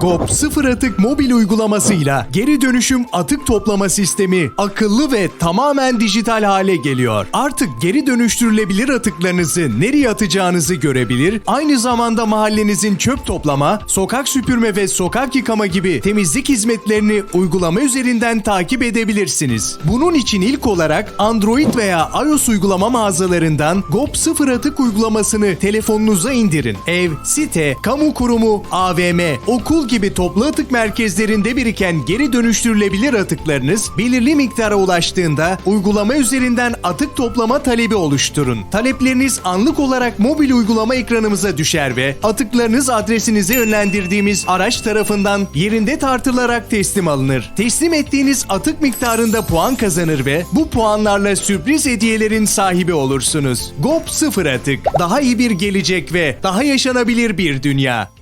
GOP sıfır atık mobil uygulamasıyla geri dönüşüm atık toplama sistemi akıllı ve tamamen dijital hale geliyor. Artık geri dönüştürülebilir atıklarınızı nereye atacağınızı görebilir, aynı zamanda mahallenizin çöp toplama, sokak süpürme ve sokak yıkama gibi temizlik hizmetlerini uygulama üzerinden takip edebilirsiniz. Bunun için ilk olarak Android veya iOS uygulama mağazalarından GOP sıfır atık uygulamasını telefonunuza indirin. Ev, site, kamu kurumu, AVM, okul gibi toplu atık merkezlerinde biriken geri dönüştürülebilir atıklarınız belirli miktara ulaştığında uygulama üzerinden atık toplama talebi oluşturun. Talepleriniz anlık olarak mobil uygulama ekranımıza düşer ve atıklarınız adresinize yönlendirdiğimiz araç tarafından yerinde tartılarak teslim alınır. Teslim ettiğiniz atık miktarında puan kazanır ve bu puanlarla sürpriz hediyelerin sahibi olursunuz. GOP sıfır atık. Daha iyi bir gelecek ve daha yaşanabilir bir dünya.